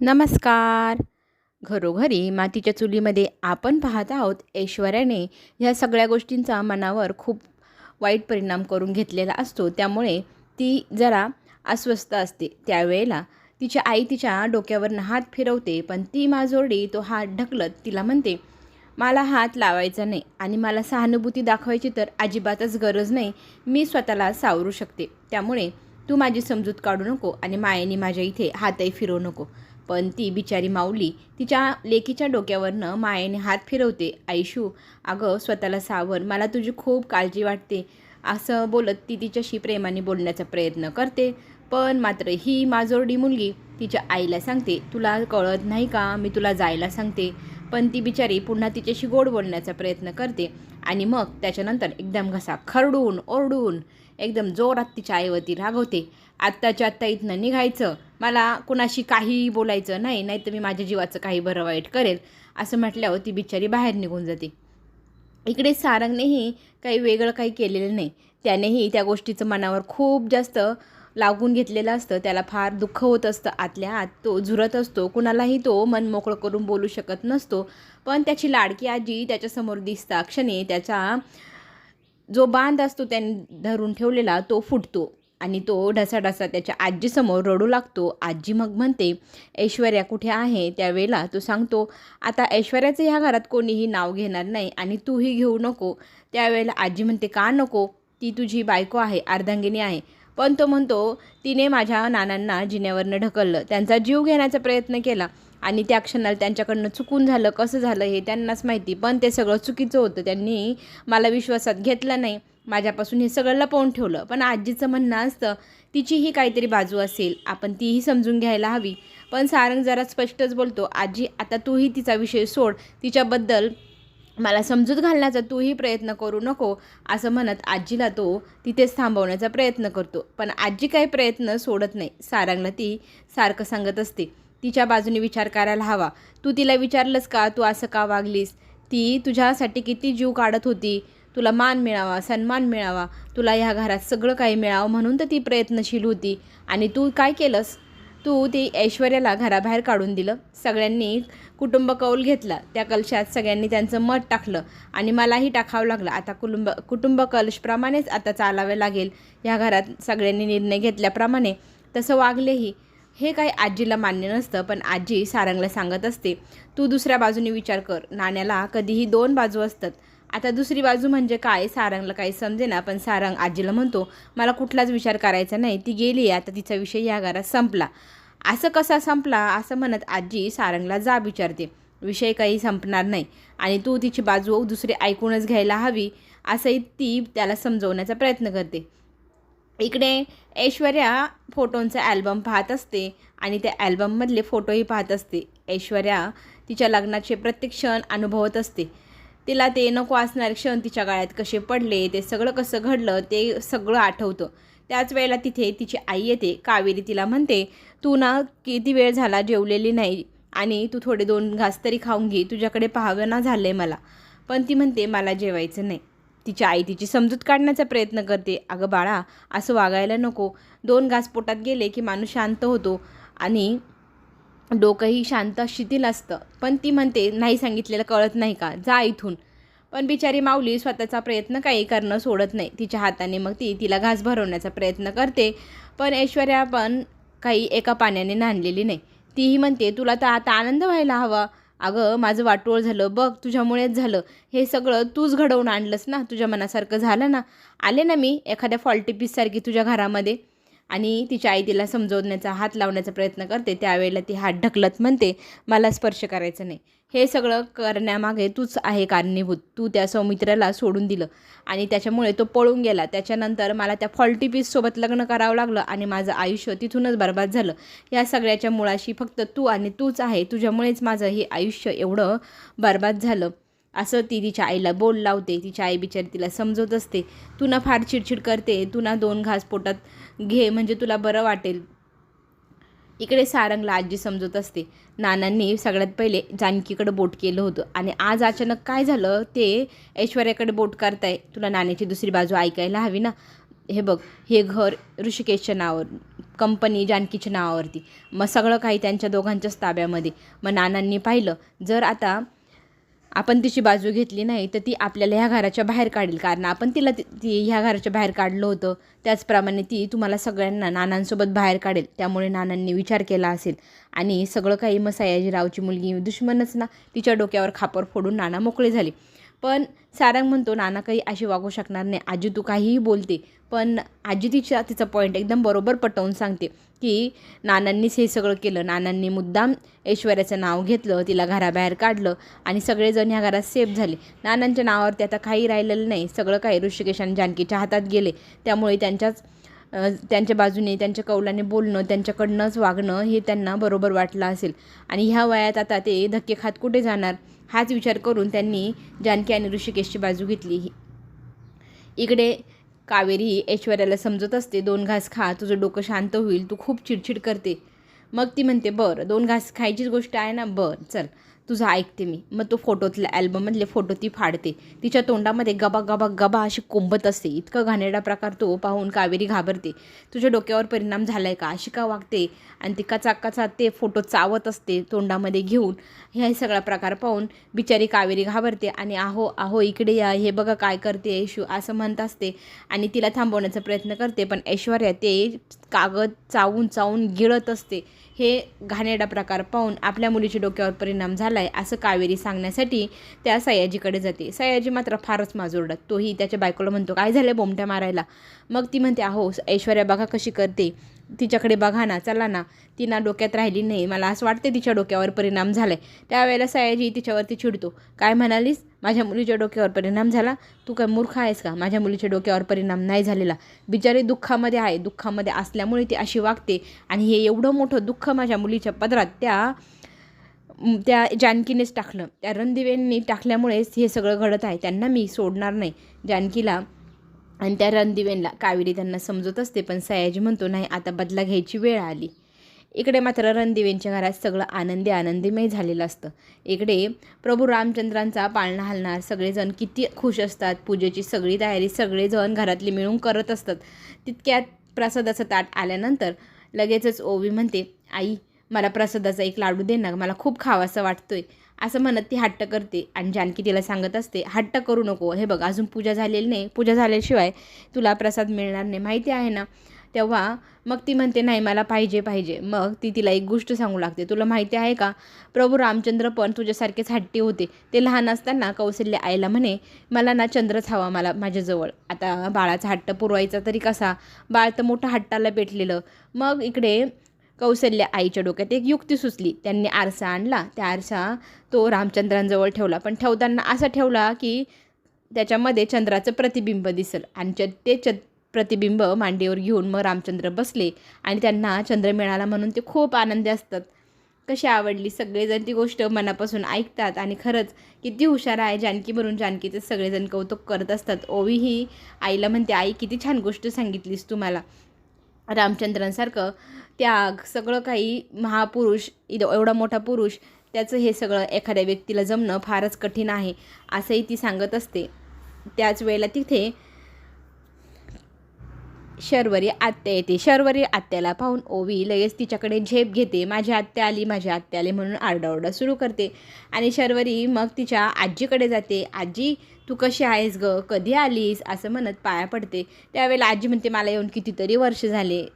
नमस्कार. घरोघरी मातीच्या चुलीमध्ये आपण पाहत आहोत ऐश्वर्याने ह्या सगळ्या गोष्टींचा मनावर खूप वाईट परिणाम करून घेतलेला असतो. त्यामुळे ती जरा अस्वस्थ असते. त्यावेळेला तिच्या आई तिच्या डोक्यावरनं हात फिरवते पण ती माजोरडी तो हात ढकलत तिला म्हणते मला हात लावायचा नाही आणि मला सहानुभूती दाखवायची तर अजिबातच गरज नाही. मी स्वतःला सावरू शकते. त्यामुळे तू माझी समजूत काढू नको आणि मायेने माझ्या इथे हातही फिरवू नको. पण ती बिचारी माऊली तिच्या लेकीच्या डोक्यावरनं मायेने हात फिरवते. आईशू अगं स्वतःला सावर मला तुझी खूप काळजी वाटते. असं बोलत ती तिच्याशी प्रेमाने बोलण्याचा प्रयत्न करते. पण मात्र ही माजोरडी मुलगी तिच्या आईला सांगते तुला कळत नाही का? मी तुला जायला सांगते. पण ती बिचारी पुन्हा तिच्याशी गोड बोलण्याचा प्रयत्न करते आणि मग त्याच्यानंतर एकदम घसा खरडून ओरडून एकदम जोरात तिच्या आईवरती रागवते. आत्ताच्या आत्ता इथनं निघायचं. मला कुणाशी काहीही बोलायचं नाही नाही तर मी माझ्या जीवाचं काही बरं वाईट करेल असं म्हटल्यावर ती बिचारी बाहेर निघून जाते. इकडे सारंगनेही काही वेगळं काही केलेलं नाही. त्यानेही त्या गोष्टीचं मनावर खूप जास्त लागून घेतलेलं असतं. त्याला फार दुःख होत असतं आतल्या आत. तो झुरत असतो. कुणालाही तो मन मोकळं करून बोलू शकत नसतो. पण त्याची लाडकी आजी त्याच्यासमोर दिसता क्षणी त्याचा जो बांध असतो त्याने धरून ठेवलेला तो फुटतो. आणि तो ढसाढसा त्याच्या आजीसमोर रडू लागतो. आजी मग म्हणते ऐश्वर्या कुठे आहे? त्यावेळेला तो सांगतो आता ऐश्वर्याचं ह्या घरात कोणीही नाव घेणार नाही आणि तूही घेऊ नको. त्यावेळेला आजी म्हणते का नको? ती तुझी बायको आहे अर्धांगिनी आहे. पण तो म्हणतो तिने माझ्या नानांना जिन्यावरनं ढकललं. त्यांचा जीव घेण्याचा प्रयत्न केला आणि त्या क्षणाला त्यांच्याकडनं चुकून झालं. कसं झालं हे त्यांनाच माहिती पण ते सगळं चुकीचं होतं. त्यांनी मला विश्वासात घेतलं नाही. माझ्यापासून हे सगळं लपवून ठेवलं. पण आजीचं म्हणणं असतं तिचीही काहीतरी बाजू असेल. आपण तीही समजून घ्यायला हवी. पण सारंग जरा स्पष्टच बोलतो आजी आता तूही तिचा विषय सोड. तिच्याबद्दल मला समजूत घालण्याचा तूही प्रयत्न करू नको असं म्हणत आजीला तो तिथेच थांबवण्याचा प्रयत्न करतो. पण आजी काही प्रयत्न सोडत नाही. सारंगला ती सारखं सांगत असते तिच्या बाजूने विचार करायला हवा. तू तिला विचारलंस का? तू असं का वागलीस? ती तुझ्यासाठी किती जीव काढत होती? तुला मान मिळावा सन्मान मिळावा तुला ह्या घरात सगळं काही मिळावं म्हणून तर ती प्रयत्नशील होती. आणि तू काय केलंस? तू ती ऐश्वर्याला घराबाहेर काढून दिलं. सगळ्यांनी कुटुंब कौल घेतला. त्या कलशात सगळ्यांनी त्यांचं मत टाकलं आणि मलाही टाकावं लागलं. आता कुटुंब कुटुंब कलशप्रमाणेच आता चालावे लागेल. ह्या घरात सगळ्यांनी निर्णय घेतल्याप्रमाणे तसं वागलेही. हे काही आजीला मान्य नसतं पण आजी सारंगला सांगत असते तू दुसऱ्या बाजूने विचार कर. नाण्याला कधीही दोन बाजू असतात. आता दुसरी बाजू म्हणजे काय? सारंगला काही समजे ना पण सारंग आजीला म्हणतो मला कुठलाच विचार करायचा नाही ती गेली आता तिचा विषय या घरात संपला. असं कसा संपला? असं म्हणत आजी सारंगला जा विचारते. विषय काही संपणार नाही आणि तू तिची बाजू दुसरी ऐकूनच घ्यायला हवी असंही ती त्याला समजवण्याचा प्रयत्न करते. इकडे ऐश्वर्या फोटोंचा ॲल्बम पाहत असते आणि त्या ॲल्बममधले फोटोही पाहत असते. ऐश्वर्या तिच्या लग्नाचे प्रत्येक क्षण अनुभवत असते. तिला ते नको असणारे क्षण तिच्या गाळ्यात कसे पडले ते सगळं कसं घडलं ते सगळं आठवतं. त्याच वेळेला तिथे तिची आई येते. कावेरी तिला म्हणते तू ना किती वेळ झाला जेवलेली नाही आणि तू थोडे दोन घास तरी खाऊन घे तुझ्याकडे पाहावं ना झालं आहे मला. पण ती म्हणते मला जेवायचं नाही. तिची आई तिची समजूत काढण्याचा प्रयत्न करते. अगं बाळा असं वागायला नको. दोन घास पोटात गेले की माणूस शांत होतो आणि डोकंही शांत शिथिल असतं. पण ती म्हणते नाही सांगितलेलं कळत नाही का? जा इथून. पण बिचारी माऊली स्वतःचा प्रयत्न काही करणं सोडत नाही. तिच्या हाताने मग ती तिला घास भरवण्याचा प्रयत्न करते. पण ऐश्वर्या पण काही एका पाण्याने नांदलेली नाही. तीही म्हणते तुला तर आता आनंद व्हायला हवा. अगं माझं वाटोळ झालं. बघ तुझ्यामुळेच झालं. हे सगळं तूच घडवून आणलंस ना? तुझ्या मनासारखं झालं ना? आले ना मी एखाद्या फॉल्टी पीससारखी तुझ्या घरामध्ये? आणि तिच्या आई तिला समजवण्याचा हात लावण्याचा प्रयत्न करते. त्यावेळेला ती हात ढकलत म्हणते मला स्पर्श करायचं नाही. हे सगळं करण्यामागे तूच आहे कारणीभूत. तू त्या सौमित्राला सोडून दिलं आणि त्याच्यामुळे तो पळून गेला. त्याच्यानंतर मला त्या फॉल्टी पीससोबत लग्न करावं लागलं आणि माझं आयुष्य तिथूनच बर्बाद झालं. या सगळ्याच्या मुळाशी फक्त तू आणि तूच आहे. तुझ्यामुळेच माझं हे आयुष्य एवढं बर्बाद झालं. असं ती तिच्या आईला बोल लावते तिच्या आई बिचारी तिला समजवत असते. तू ना फार चिडचिड करते तू ना दोन घास पोटात घे म्हणजे तुला बरं वाटेल. इकडे सारंगला आजी समजत असते. नानांनी सगळ्यात पहिले जानकीकडे बोट केलं होतं आणि आज अचानक काय झालं ते ऐश्वर्याकडे बोट करताय. तुला नाण्याची दुसरी बाजू ऐकायला हवी ना? हे बघ हे घर ऋषिकेशच्या नावावर कंपनी जानकीच्या नावावरती. मग सगळं काही त्यांच्या दोघांच्याच ताब्यामध्ये. मग नानांनी पाहिलं जर आता आपण तिची बाजू घेतली नाही तर ती आपल्याला ह्या घराच्या बाहेर काढेल. कारण आपण तिला ती ती ह्या घराच्या बाहेर काढलं होतं. त्याचप्रमाणे ती तुम्हाला सगळ्यांना नानांसोबत बाहेर काढेल. त्यामुळे नानांनी विचार केला असेल. आणि सगळं काही मग सयाजीरावची मुलगी दुश्मनच ना तिच्या डोक्यावर खापर फोडून नाना मोकळे झाले. पण सारंग म्हणतो नाना काही अशी वागू शकणार नाही. आजी तू काहीही बोलते पण आजी तिच्या तिचा पॉईंट एकदम बरोबर पटवून सांगते की नानांनीच हे सगळं केलं. नानांनी मुद्दाम ऐश्वर्याचं नाव घेतलं तिला घराबाहेर काढलं आणि सगळेजण ह्या घरात सेफ झाले. नानांच्या नावावरती आता काही राहिलेलं नाही. सगळं काही ऋषिकेश आणि जानकीच्या हातात गेले. त्यामुळे त्यांच्याच त्यांच्या बाजूने त्यांच्या कौलाने बोलणं त्यांच्याकडनंच वागणं हे त्यांना बरोबर वाटलं असेल. आणि ह्या वयात आता ते धक्के खात कुठे जाणार? हाच विचार करून त्यांनी जानकी आणि ऋषिकेशची बाजू घेतली. इकडे कावेरी ही ऐश्वर्याला समजत असते दोन घास खा तुझं डोकं शांत होईल तू खूप चिडचिड करते. मग ती म्हणते बरं दोन घास खायचीच गोष्ट आहे ना? बरं चल. तुझा ऐकते मी. मग तो फोटोतल्या ॲल्बममधले फोटो ती फाडते. तिच्या तोंडामध्ये गबा गबा गबा अशी कोंबत असते. इतकं घाणेरडा प्रकार तो पाहून कावेरी घाबरते. तुझ्या डोक्यावर परिणाम झाला आहे का? अशी का वागते? आणि ती कचा कचा ते फोटो चावत असते तोंडामध्ये घेऊन. ह्या सगळा प्रकार पाहून बिचारी कावेरी घाबरते आणि आहो आहो इकडे या. हे बघा काय करते ऐशू असं म्हणत असते. आणि तिला थांबवण्याचा प्रयत्न करते पण ऐश्वर्या ते कागद चावून चावून गिळत असते. हे घाणेडा प्रकार पाहून आपल्या मुलीच्या डोक्यावर परिणाम झाला आहे असं कावेरी सांगण्यासाठी त्या सयाजीकडे जाते. सयाजी मात्र फारच माजोरडत तोही त्याच्या बायकोला म्हणतो काय झालं बोमट्या मारायला? मग ती म्हणते अहो ऐश्वर्या बघा कशी करते. तिच्याकडे बघा ना चला ना. ती ना डोक्यात राहिली नाही. मला असं वाटते तिच्या डोक्यावर परिणाम झाला आहे त्यावेळेला सयाजी तिच्यावरती चिडतो. काय म्हणालीस? माझ्या मुलीच्या डोक्यावर परिणाम झाला? तू काय मूर्ख आहेस का? माझ्या मुलीच्या डोक्यावर परिणाम नाही झालेला. बिचारी दुःखामध्ये आहे. दुःखामध्ये असल्यामुळे ती अशी वागते. आणि हे एवढं मोठं दुःख माझ्या मुलीच्या पदरात त्या त्या जानकीनेच टाकलं. त्या रणदिवेंनी टाकल्यामुळेच हे सगळं घडत आहे. त्यांना मी सोडणार नाही. जानकीला आणि त्या रणदिवेंना कावेरी त्यांना समजत असते पण सयाजी म्हणतो नाही आता बदला घ्यायची वेळ आली. इकडे मात्र रणदिवेंच्या घरात सगळं आनंदी आनंदीमय झालेलं असतं. इकडे प्रभू रामचंद्रांचा पाळणा हलणार सगळेजण किती खुश असतात पूजेची सगळी तयारी सगळेजण घरातले मिळून करत असतात. तितक्यात प्रसादाचं ताट आल्यानंतर लगेचच ओवी म्हणते आई मला प्रसादाचा एक लाडू दे ना मला खूप खावासा वाटतोय. असं म्हणत ती हट्ट करते आणि जानकी तिला सांगत असते हट्ट करू नको. हे बघ अजून पूजा झालेली नाही. पूजा झाल्याशिवाय तुला प्रसाद मिळणार नाही. माहिती आहे ना? तेव्हा मग ती म्हणते नाही मला पाहिजे पाहिजे. मग ती तिला एक गोष्ट सांगू लागते. तुला माहिती आहे का? प्रभू रामचंद्र पण तुझ्यासारखेच हट्टी होते. ते लहान असताना कौशल्य आईला म्हणे मला ना चंद्रच हवा मला माझ्याजवळ. आता बाळाचा हट्ट पुरवायचा तरी कसा? बाळ तर मोठं हट्टाला पेटलेलं. मग इकडे कौशल्य आईच्या डोक्यात एक युक्ती सुचली. त्यांनी आरसा आणला. त्या आरसा तो रामचंद्रांजवळ ठेवला. पण ठेवताना असा ठेवला की त्याच्यामध्ये चंद्राचं प्रतिबिंब दिसल आणि च ते च प्रतिबिंब मांडीवर घेऊन मग रामचंद्र बसले आणि त्यांना चंद्र मिळाला म्हणून ते खूप आनंदी असतात. कशी आवडली? सगळेजण ती गोष्ट मनापासून ऐकतात आणि खरंच किती हुशार आहे जानकी म्हणून जानकीचे सगळेजण कौतुक करत असतात. ओवी ही आईला म्हणते आई किती छान गोष्ट सांगितलीस तुम्हाला रामचंद्रांसारखं त्याग सगळं काही महापुरुष इद- एवढा मोठा पुरुष त्याचं हे सगळं एखाद्या व्यक्तीला जमणं फारच कठीण आहे असंही ती सांगत असते. त्याच वेळेला तिथे शर्वरी आत्या येते. शर्वरी आत्याला पाहून ओवी लगेच तिच्याकडे झेप घेते. माझी आत्या आली माझी आत्या आली म्हणून आरडाओरडा सुरू करते. आणि शर्वरी मग तिच्या आजीकडे जाते. आजी तू कशी आहेस ग? कधी आलीस? असं म्हणत पाया पडते. त्यावेळेला आजी म्हणते मला येऊन कितीतरी वर्ष झाले.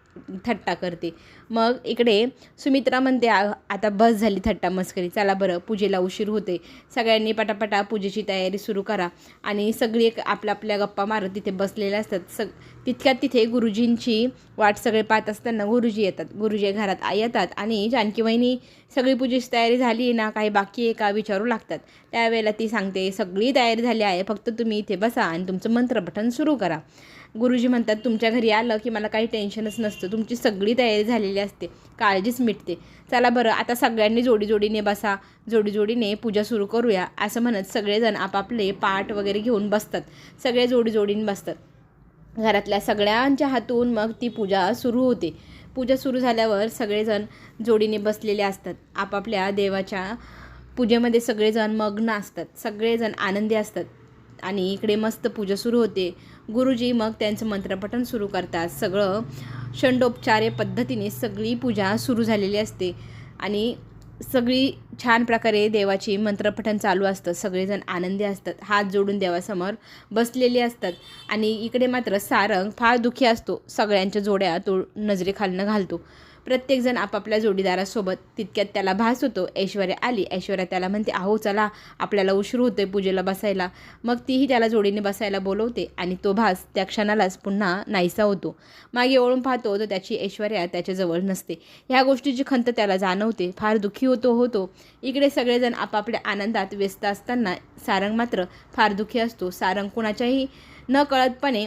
थट्टा करते. मग इकडे सुमित्रा म्हणते "आ- आता बस झाली थट्टा मस्करी चला बरं पूजेला उशीर होते सगळ्यांनी पटापटा पूजेची तयारी सुरू करा. आणि सगळी एक आपल्या आपल्या गप्पा मारत तिथे बसलेल्या असतात. सग तितक्यात तिथे गुरुजींची वाट सगळे पाहत असताना गुरुजी येतात. गुरुजी घरात आ- येतात आणि जानकी वहिनी सगळी पूजेची तयारी झाली आहे ना? काही बाकी आहे का? विचारू लागतात. त्यावेळेला ती सांगते सगळी तयारी झाली आहे फक्त तुम्ही इथे बसा आणि तुमचं मंत्रपठण सुरू करा. गुरुजी म्हणतात तुमच्या घरी आलं की मला काही टेन्शनच नसतं. तुमची सगळी तयारी झालेली असते. काळजीच मिटते. चला बरं आता सगळ्यांनी जोडी जोडीने बसा. जोडी जोडीने पूजा सुरू करूया. असं म्हणत सगळेजण आपापले पाठ वगैरे घेऊन बसतात. सगळे जोडी जोडीने बसतात. घरातल्या सगळ्यांच्या हातून मग ती पूजा सुरू होते. पूजा सुरू झाल्यावर सगळेजण जोडीने बसलेले असतात. आपापल्या देवाच्या पूजेमध्ये सगळेजण मग्न असतात. सगळेजण आनंदी असतात. आणि इकडे मस्त पूजा सुरू होते. गुरुजी मग त्यांचं मंत्रपठण सुरू करतात. सगळं षंडोपचारे पद्धतीने सगळी पूजा सुरू झालेली असते आणि सगळी छान प्रकारे देवाची मंत्रपठण चालू असतं. सगळेजण आनंदी असतात. हात जोडून देवासमोर बसलेले असतात. आणि इकडे मात्र सारंग फार दुःखी असतो. सगळ्यांच्या जोड्या तो नजरेखालनं घालतो. प्रत्येकजण आपापल्या जोडीदारासोबत तितक्यात त्याला भास होतो. ऐश्वर्या आली. ऐश्वर्या त्याला म्हणते अहो चला आपल्याला उशीर होतोय पूजेला बसायला. मग तीही त्याला जोडीने बसायला बोलवते आणि तो भास त्या क्षणालाच पुन्हा नाहीसा होतो. मागे ओळून पाहतो तर त्याची ऐश्वर्या त्याच्याजवळ नसते. ह्या गोष्टीची खंत त्याला जाणवते. फार दुःखी होतो होतो. इकडे सगळेजण आपापल्या आनंदात व्यस्त असताना सारंग मात्र फार दुःखी असतो. सारंग कुणाच्याही न कळतपणे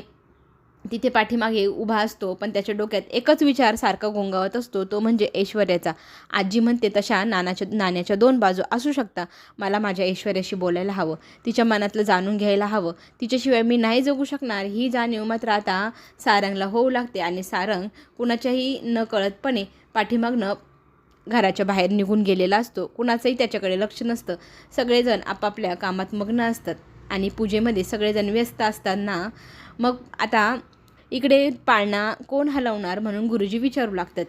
तिथे पाठीमागे उभा असतो पण त्याच्या डोक्यात एकच विचार सारखा गोंगावत असतो तो म्हणजे ऐश्वर्याचा. आजी म्हणते तशा नानाच्या नाण्याच्या दोन बाजू असू शकता. मला माझ्या ऐश्वर्याशी बोलायला हवं. तिच्या मनातलं जाणून घ्यायला हवं. तिच्याशिवाय मी नाही जगू शकणार. ही जाणीव मात्र आता सारंगला होऊ लागते आणि सारंग कुणाच्याही न कळतपणे पाठीमागनं घराच्या बाहेर निघून गेलेला असतो. कुणाचंही त्याच्याकडे लक्ष नसतं. सगळेजण आपापल्या कामात मग्न असतात आणि पूजेमध्ये सगळेजण व्यस्त असताना मग आता इकडे पाळणा कोण हलवणार म्हणून गुरुजी विचारू लागतात.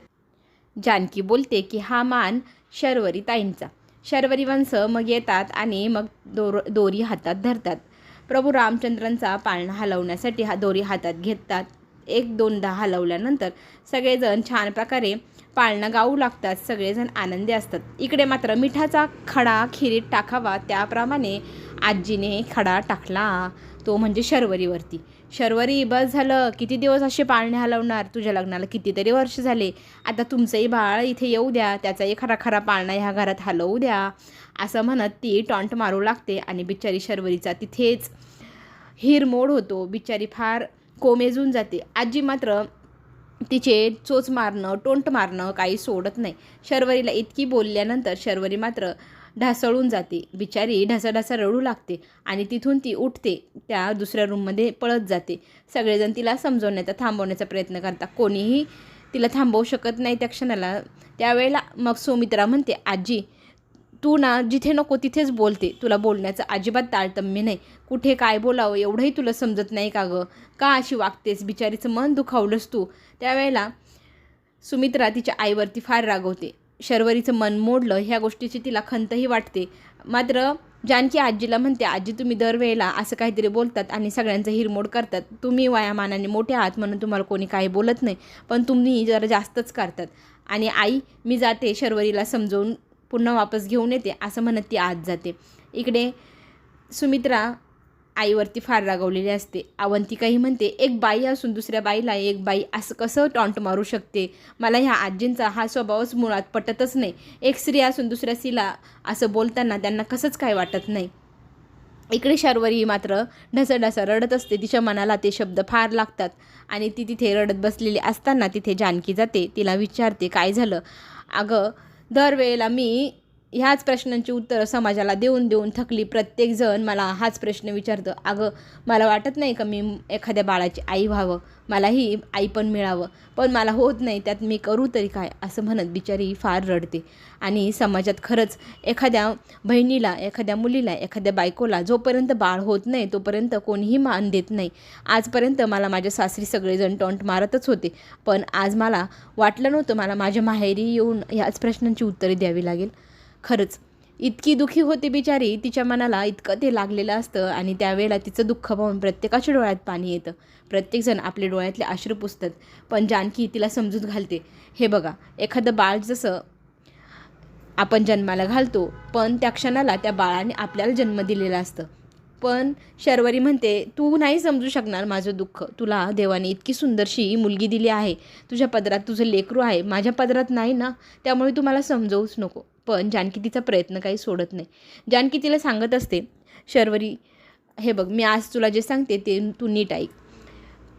जानकी बोलते की हा मान शर्वरी ताईंचा. शर्वरी वंश मग येतात आणि मग दोर दोरी हातात धरतात. प्रभू रामचंद्रांचा पाळणा हलवण्यासाठी हा दोरी हातात घेतात. एक दोनदा हलवल्यानंतर सगळेजण छान प्रकारे पाळणं गाऊ लागतात. सगळेजण आनंदी असतात. इकडे मात्र मिठाचा खडा खिरीत टाकावा. त्याप्रमाणे आजीने खडा टाकला. तो म्हणजे शर्वरीवरती. शर्वरी बस झालं. किती दिवस असे पाळणे हलवणार तुझ्या लग्नाला? कितीतरी वर्ष झाले. आता तुमचंही बाळ इथे येऊ द्या. त्याचाही खरा खरा पाळणा ह्या घरात हलवू द्या. असं म्हणत ती टॉन्ट मारू लागते आणि बिचारी शर्वरीचा तिथेच हिरमोड होतो. बिचारी फार कोमेजून जाते. आजी मात्र तिचे चोच मारणं टोंट मारणं काही सोडत नाही. शर्वरीला इतकी बोलल्यानंतर शर्वरी मात्र ढासळून जाते. बिचारी ढासाढासा रडू लागते आणि तिथून ती उठते त्या दुसऱ्या रूममध्ये पळत जाते. सगळेजण तिला समजवण्याचा थांबवण्याचा प्रयत्न करतात. कोणीही तिला थांबवू शकत नाही त्या क्षणाला. त्यावेळेला मग सुमित्रा म्हणते आजी तू ना जिथे नको तिथेच बोलते. तुला बोलण्याचं अजिबात तारतम्य नाही. कुठे काय बोलावं एवढंही तुला समजत नाही का गं? का अशी वागतेस? बिचारीचं मन दुखावलंस तू. त्यावेळेला सुमित्रा तिच्या आईवरती फार रागवते. शर्वरीचं मन मोडलं ह्या गोष्टीची तिला खंतही वाटते. मात्र जानकी आजीला म्हणते आजी तुम्ही दरवेळेला असं काहीतरी बोलतात आणि सगळ्यांचं हिरमोड करतात. तुम्ही वयामानाने मोठे आहात म्हणून तुम्हाला कोणी काही बोलत नाही पण तुम्ही जरा जास्तच करतात. आणि आई मी जाते शर्वरीला समजवून पुन्हा वापस घेऊन येते असं म्हणत ती आत जाते. इकडे सुमित्रा आईवरती फार रागवलेली असते. अवंतिकाही म्हणते एक बाई असून दुसऱ्या बाईला एक बाई असं कसं टॉन्ट मारू शकते? मला ह्या आजींचा हा स्वभावच मुळात पटतच नाही. एक स्त्री असून दुसऱ्या स्त्रीला असं बोलताना त्यांना कसंच काय वाटत नाही. इकडे शर्वरी मात्र ढसढसा रडत असते. तिच्या मनाला ते शब्द फार लागतात आणि ती तिथे रडत बसलेली असताना तिथे जानकी जाते. तिला विचारते काय झालं? अगं दरवेळेला मी ह्याच प्रश्नांची उत्तरं समाजाला देऊन देऊन थकली प्रत्येकजण मला हाच प्रश्न विचारतं. अगं मला वाटत नाही का मी एखाद्या बाळाची आई व्हावं? मलाही आई पण मिळावं. पण मला होत नाही त्यात मी करू तरी काय? असं म्हणत बिचारी फार रडते. आणि समाजात खरंच एखाद्या बहिणीला एखाद्या मुलीला एखाद्या बायकोला जोपर्यंत बाळ होत नाही तोपर्यंत कोणीही मान देत नाही. आजपर्यंत मला माझ्या सासरी सगळेजण टॉन्ट मारतच होते. पण आज मला वाटलं नव्हतं मला माझ्या माहेरी येऊन ह्याच प्रश्नांची उत्तरे द्यावी लागेल. खरंच. इतकी दुःखी होती बिचारी तिच्या मनाला इतकं ते लागलेलं असतं आणि त्यावेळेला तिचं दुःख पाहून प्रत्येकाच्या डोळ्यात पाणी येतं. प्रत्येकजण आपले डोळ्यातले अश्रू पुसतात. पण जानकी तिला समजूत घालते. हे बघा एखादं बाळ जसं आपण जन्माला घालतो पण त्या क्षणाला त्या बाळाने आपल्याला जन्म दिलेला असतं. पण शर्वरी म्हणते तू नाही समजू शकणार माझं दुःख. तुला देवाने इतकी सुंदरशी मुलगी दिली आहे. तुझ्या पदरात तुझं लेकरू आहे. माझ्या पदरात नाही ना? त्यामुळे तू मला समजवूच नको. पण जानकी तिचा प्रयत्न काही सोडत नाही. जानकी तिला सांगत असते शर्वरी हे बघ मी आज तुला जे सांगते ते तू नीट ऐक.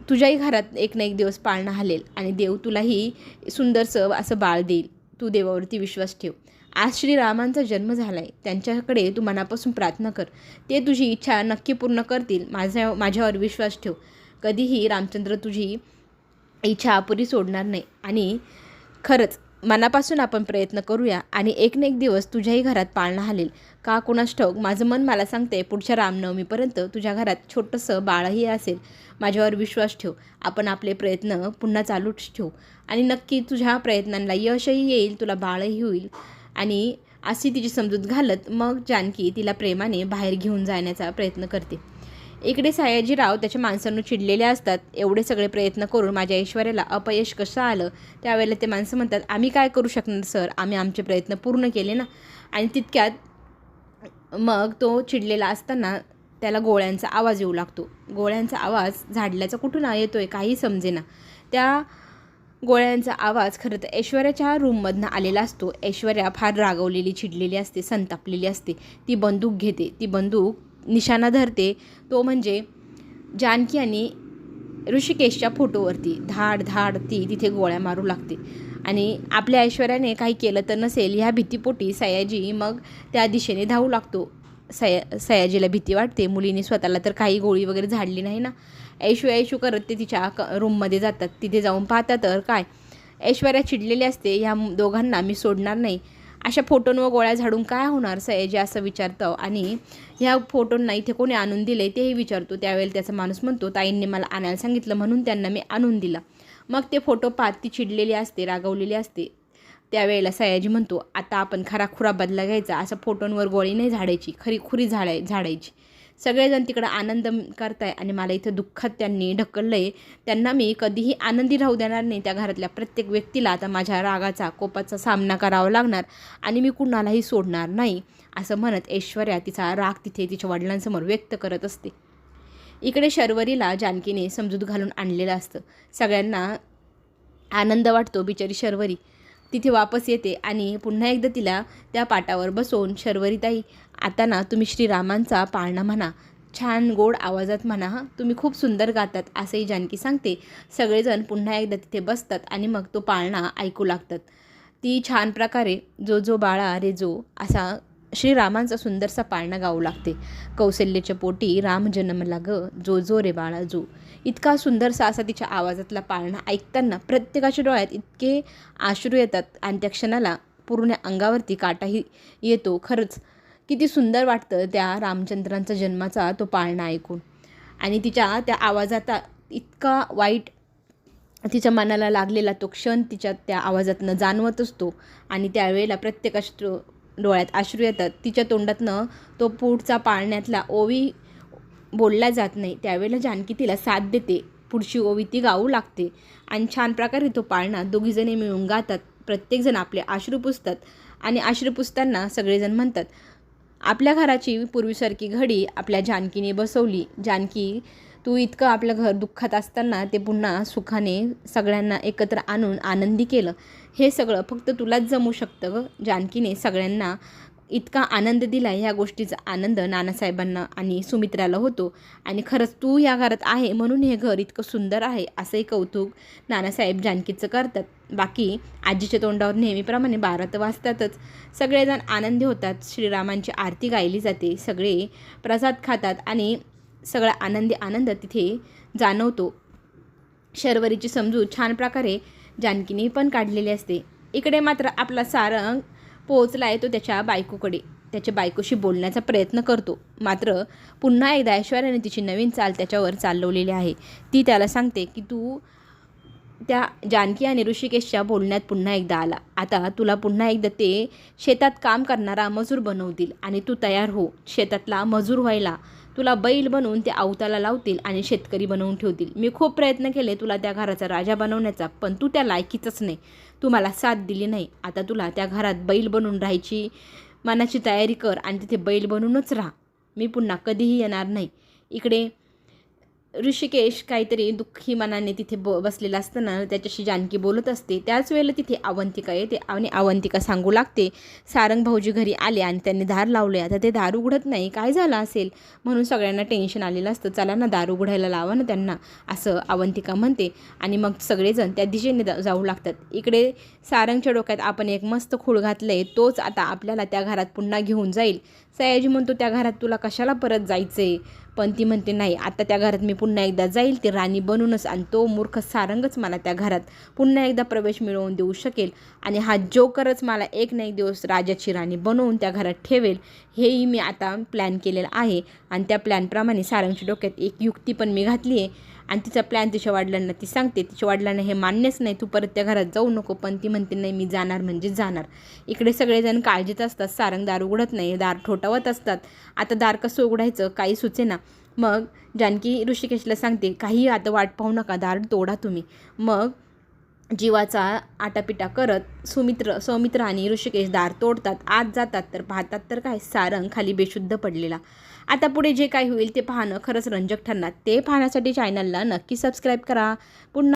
तुझ्याही घरात एक ना एक दिवस पाळणं हलेल आणि देव तुलाही सुंदरसं असं बाळ देईल. तू देवावरती विश्वास ठेव. आज श्रीरामांचा जन्म झाला आहे त्यांच्याकडे तू मनापासून प्रार्थना कर. ते तुझी इच्छा नक्की पूर्ण करतील. माझ्या माझ्यावर विश्वास ठेव. कधीही रामचंद्र तुझी इच्छा अपुरी सोडणार नाही. आणि खरंच मनापासून आपण प्रयत्न करूया आणि एक ना एक दिवस तुझ्याही घरात पाळणं हालेल. का कुणास ठाऊक? माझं मन मला सांगते पुढच्या रामनवमीपर्यंत तुझ्या घरात छोटंसं बाळही असेल. माझ्यावर विश्वास ठेव. आपण आपले प्रयत्न पुन्हा चालूच ठेवू. आणि नक्की तुझ्या प्रयत्नांना यशही येईल तुला बाळही होईल. आणि अशी तिची समजूत घालत मग जानकी तिला प्रेमाने बाहेर घेऊन जाण्याचा प्रयत्न करते. इकडे सयाजीराव त्याच्या माणसांना चिडलेले असतात. एवढे सगळे प्रयत्न करून माझ्या ऐश्वर्याला अपयश कसं आलं? त्यावेळेला ते माणसं म्हणतात आम्ही काय करू शकणार सर? आम्ही आमचे प्रयत्न पूर्ण केले ना? आणि तितक्यात मग तो चिडलेला असताना त्याला गोळ्यांचा आवाज येऊ लागतो. गोळ्यांचा आवाज झाडल्याचा कुठून येतो आहे काही समजेना. त्या गोळ्यांचा आवाज खरं तर ऐश्वर्याच्या रूममधनं आलेला असतो. ऐश्वर्या फार रागवलेली चिडलेली असते संतापलेली असते. ती बंदूक घेते. ती बंदूक निशाणा धरते तो म्हणजे जानकी आणि ऋषिकेशच्या फोटोवरती धाड धाड ती तिथे गोळ्या मारू लागते. आणि आपल्या ऐश्वर्याने काही केलं तर नसेल ह्या भीतीपोटी सयाजी मग त्या दिशेने धावू लागतो. सया सयाजीला भीती वाटते मुलीने स्वतःला तर काही गोळी वगैरे झाडली नाही ना. ऐशू ऐशू करत ते तिच्या क रूममध्ये जातात. तिथे जाऊन पाहतात तर काय ऐश्वर्या चिडलेली असते ह्या दोघांना मी सोडणार नाही. अशा फोटोंवर गोळ्या झाडून काय होणार सयाजी असं विचारतं? आणि ह्या फोटोंना इथे कोणी आणून दिले तेही विचारतो. त्यावेळेला त्याचा माणूस म्हणतो ताईंनी मला आणायला सांगितलं म्हणून त्यांना मी आणून दिला. मग ते फोटो पाहत ती चिडलेली असते रागवलेली असते. त्यावेळेला सयाजी म्हणतो आता आपण खरा खुरा बदला घ्यायचा. असं फोटोंवर गोळी नाही झाडायची. खरी खुरी झाडाय झाडायची. सगळेजण तिकडं आनंद करताय आणि मला इथं दुःखात त्यांनी ढकललं आहे त्यांना मी कधीही आनंदी राहू देणार नाही त्या घरातल्या प्रत्येक व्यक्तीला. आता माझ्या रागाचा कोपाचा सामना करावा लागणार आणि मी कुणालाही सोडणार नाही असं म्हणत ऐश्वर्या तिचा राग तिथे तिच्या वडिलांसमोर व्यक्त करत असते. इकडे शर्वरीला जानकीने समजूत घालून आणलेलं असतं. सगळ्यांना आनंद वाटतो बिचारी शर्वरी. तिथे वापस येते आणि पुन्हा एकदा तिला त्या पाटावर बसवून शर्वरीताई आता ना तुम्ही श्रीरामांचा पाळणा म्हणा. छान गोड आवाजात म्हणा हां. तुम्ही खूप सुंदर गातात असंही जानकी सांगते. सगळेजण पुन्हा एकदा तिथे बसतात आणि मग तो पाळणा ऐकू लागतात. ती छान प्रकारे जो जो बाळा रे जो असा श्रीरामांचा सुंदरसा पाळणा गाऊ लागते. कौशल्याच्या पोटी राम जन्मला ग जो जो रे बाळा जो. इतका सुंदरसा असा तिच्या आवाजातला पाळणा ऐकताना प्रत्येकाच्या डोळ्यात इतके आश्रू येतात आणि त्या क्षणाला पूर्ण अंगावरती काटाही येतो. खरंच किती सुंदर वाटतं त्या रामचंद्रांचा जन्माचा तो पाळणा ऐकून. आणि तिच्या त्या आवाजाचा इतका वाईट तिच्या मनाला लागलेला तो क्षण तिच्या त्या आवाजातनं जाणवत असतो आणि त्यावेळेला प्रत्येकाच्या डोळ्यात आश्रू येतात. तिच्या तोंडातनं तो पुढचा पाळण्यातला ओवी बोलला जात नाही. त्यावेळेला जानकी तिला साथ देते. पुढची ओवी ती गाऊ लागते. आणि छान प्रकारे तो पाळणा. दोघीजणी मिळून गातात. प्रत्येकजण आपले आश्रू पुसतात. आणि आश्रू पुसताना सगळेजण म्हणतात आपल्या घराची पूर्वीसारखी घडी आपल्या जानकीने बसवली. जानकी तू इतकं आपलं घर दुःखात असताना ते पुन्हा सुखाने सगळ्यांना एकत्र आणून आनंदी केलं. हे सगळं फक्त तुलाच जमू शकतं ग. जानकीने सगळ्यांना इतका आनंद दिला ह्या गोष्टीचा आनंद नानासाहेबांना आणि सुमित्राला होतो. आणि खरंच तू या घरात आहे म्हणून हे घर इतकं सुंदर आहे असंही कौतुक नानासाहेब जानकीचं करतात. बाकी आजीच्या तोंडावर नेहमीप्रमाणे बारा तर वाजतातच. सगळेजण आनंदी होतात. श्रीरामांची आरती गायली जाते. सगळे प्रसाद खातात आणि सगळा आनंदी आनंद तिथे जाणवतो. शर्वरीची समजूत छान प्रकारे जानकीने पण काढलेली असते. इकडे मात्र आपला सारंग पोहोचला आहे तो त्याच्या बायकोकडे. त्याच्या बायकोशी बोलण्याचा प्रयत्न करतो. मात्र पुन्हा एकदा ऐश्वर्याने तिची नवीन चाल त्याच्यावर चालवलेली आहे. ती त्याला सांगते की तू त्या जानकी आणि ऋषिकेशच्या बोलण्यात पुन्हा एकदा आला. आता तुला पुन्हा एकदा ते शेतात काम करणारा मजूर बनवतील आणि तू तयार हो. शेतातला मजूर व्हायला तुला बैल बनवून ते अवताला लावतील आणि शेतकरी बनवून ठेवतील. मी खूप प्रयत्न केले तुला त्या घराचा राजा बनवण्याचा पण तू त्या लायकीचंच नाही. तू मला साथ दिली नाही. आता तुला त्या घरात बैल बनवून राहायची मनाची तयारी कर आणि तिथे बैल बनवूनच राहा. मी पुन्हा कधीही येणार नाही. इकडे ऋषिकेश काहीतरी दुःखी मनाने तिथे ब बसलेला असताना त्याच्याशी जानकी बोलत असते. त्याच वेळेला तिथे अवंतिका येते आणि अवंतिका सांगू लागते सारंग भाऊजी घरी आले आणि त्यांनी दार लावले. आता ते दार उघडत नाही. काय झालं असेल? म्हणून सगळ्यांना टेन्शन आलेलं असतं. चला ना दार उघडायला लावा ना त्यांना असं अवंतिका म्हणते. आणि मग सगळेजण त्या दिशेने जाऊ लागतात. इकडे सारंगच्या डोक्यात आपण एक मस्त खूळ घातलं आहे तोच आता आपल्याला त्या घरात पुन्हा घेऊन जाईल. सयाजी म्हणतो त्या घरात तुला कशाला परत जायचं आहे पण ती म्हणते नाही आता त्या घरात मी पुन्हा एकदा जाईल ती राणी बनूनच आणि तो मूर्ख सारंगच मला त्या घरात पुन्हा एकदा प्रवेश मिळवून देऊ शकेल आणि हा जोकरच मला एक ना एक दिवस राजाची राणी बनवून त्या घरात ठेवेल हेही मी आता प्लॅन केलेला आहे. आणि त्या प्लॅनप्रमाणे सारंगच्या डोक्यात एक युक्ती पण मी घातली आहे. आणि तिचा प्लॅन तिच्या वडिलांना ती सांगते तिच्या वडिलांना हे मान्यच नाही तू परत त्या घरात जाऊ नको. पण ती म्हणते नाही मी जाणार म्हणजे जाणार. इकडे सगळेजण काळजीत असतात सारंग दार उघडत नाही दार ठोठावत असतात. आता दार कसं उघडायचं काही सुचेना मग जानकी ऋषिकेशला सांगते काही आता वाट पाहू नका दार तोडा तुम्ही. मग जीवाचा आटापिटा करत सुमित्र सौमित्र आणि ऋषिकेश दार तोडतात आत जातात तर पाहतात तर काय सारंग खाली बेशुद्ध पडलेला. आता पुढे जे काही होईल ते पाहणं खरंच रंजक ठरणार. ते पाहण्यासाठी चॅनलला नक्की सबस्क्राईब करा. पुन्हा